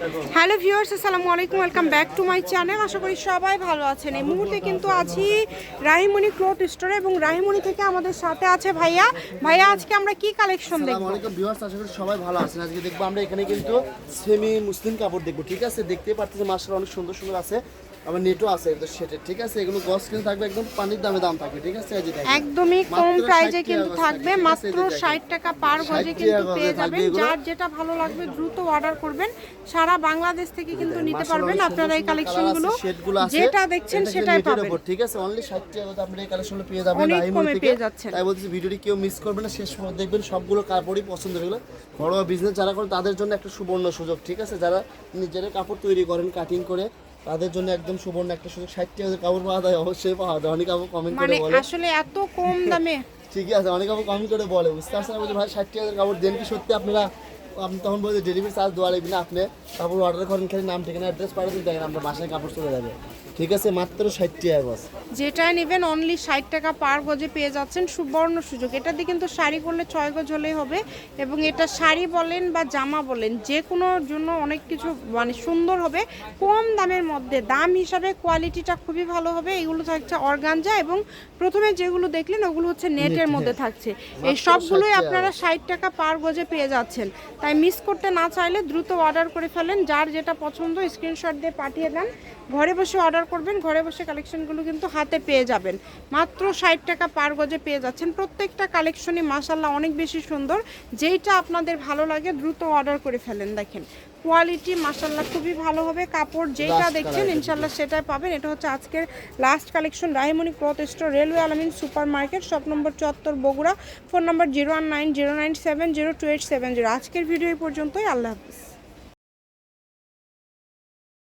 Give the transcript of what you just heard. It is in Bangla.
হ্যালো ভিউয়ার্স আসসালামু আলাইকুম welcome back to my channel. আশা করি সবাই ভালো আছেন। এই মুহূর্তে কিন্তু আছি রাহিমণি ক্লোথ স্টোরে এবং রাহিমণি থেকে আমাদের সাথে আছে ভাইয়া। ভাইয়া আজকে আমরা কি কালেকশন দেখব? আলাইকুম ভিউয়ার্স আশা করি সবাই ভালো আছেন। আজকে দেখব আমরা এখানে কিন্তু সেমি মুসলিম কাপড় দেখব ঠিক আছে? দেখতে পাচ্ছেন মাশাআল্লাহ অনেক সুন্দর সুন্দর আছে। আবার নেটও আছে ঠিক আছে? এগুলো গস কিন্তু থাকবে একদম পানির দামে দাম থাকবে ঠিক আছে? একদমই কম প্রাইজে কিন্তু থাকবে মাত্র এই যে দেখেন। ষাট টাকা পার গজে কিন্তু পেয়ে যাবেন। যার যেটা ভালো লাগবে দ্রুত অর্ডার করবেন। সারা বাংলাদেশ থেকে কিন্তু নিতে পারবেন আপনারা এই কালেকশনগুলো। যেটা দেখছেন সেটাই পাবেন। ঠিক আছে? অনলি 60 টাকা আপনারা এই কালেকশনগুলো পেয়ে যাবেন অনেক রাহিমুল কমে থেকে। পেয়ে যাচ্ছেন। তাই বলতেছি ভিডিওটি কেউ মিস করবে না শেষ সময় দেখবেন সবগুলো কাপড়ই পছন্দ হয়ে গেলো ঘরোয়া বিজনেস যারা করেন তাদের জন্য একটা সুবর্ণ সুযোগ ঠিক আছে? যারা নিজেরা কাপড় তৈরি করেন কাটিং করে তাদের জন্য একদম সুবর্ণ একটা সুযোগ। ষাট টাকা কাপড় পাওয়া যায় অবশ্যই পাওয়া যায়। অনেক কাপড় কমেন্ট মানে করে বলে। আসলে এত কম দামে? ঠিকই আছে অনেক কাপড় কমেন্ট করে বলে বুঝতে পারছেন বলছে ভাই ষাট টাকা কাপড় দেন কি সত্যি আপনারা আপনি তখন বলছে ডেলিভারি চার্জ দেওয়া লাগবে না আপনি। কাপড় অর্ডার করেন খালি নাম ঠিকানা অ্যাড্রেস পাঠিয়ে দেখেন আপনার বাসায় কাপড় চলে যাবে। ঠিক আছে মাত্র ষাট টাকা গজ যেটা নেবেন অনলি ষাট টাকা পার গজে পেয়ে যাচ্ছেন সুবর্ণ সুযোগ। এটা দিয়ে কিন্তু শাড়ি করলে ছয় গজ হলেই হবে এবং এটা শাড়ি বলেন বা জামা বলেন যে কোনোর জন্য অনেক কিছু মানে সুন্দর হবে। কম দামের মধ্যে দাম হিসাবে কোয়ালিটিটা খুবই ভালো হবে। এগুলো থাকছে অর্গানজা এবং প্রথমে যেগুলো দেখলেন ওগুলো হচ্ছে নেটের মধ্যে থাকছে। এই সবগুলোই আপনারা ষাট টাকা পার গজে পেয়ে যাচ্ছেন। তাই মিস করতে না চাইলে দ্রুত অর্ডার করে ফেলেন। যার যেটা পছন্দ স্ক্রিনশট দিয়ে পাঠিয়ে দেন। ঘরে বসে অর্ডার করবেন ঘরে বসে কালেকশনগুলো কিন্তু হাতে পেয়ে যাবেন। মাত্র ষাট টাকা পার গজে পেয়ে যাচ্ছেন। প্রত্যেকটা কালেকশনই মাসাল্লাহ অনেক বেশি সুন্দর। যেইটা আপনাদের ভালো লাগে দ্রুত অর্ডার করে ফেলেন। দেখেন কোয়ালিটি মাসাল্লাহ খুবই ভালো হবে। কাপড় যেটা দেখছেন ইনশাল্লাহ সেটাই পাবেন। এটা হচ্ছে আজকের last collection Rahimoni cloth store railway Alamin super market shop number চুয়াত্তর Bogura. Phone number zero one nine zero nine seven zero two eight seven zero আজকের ভিডিও পর্যন্তই আল্লাহ হাফিজ।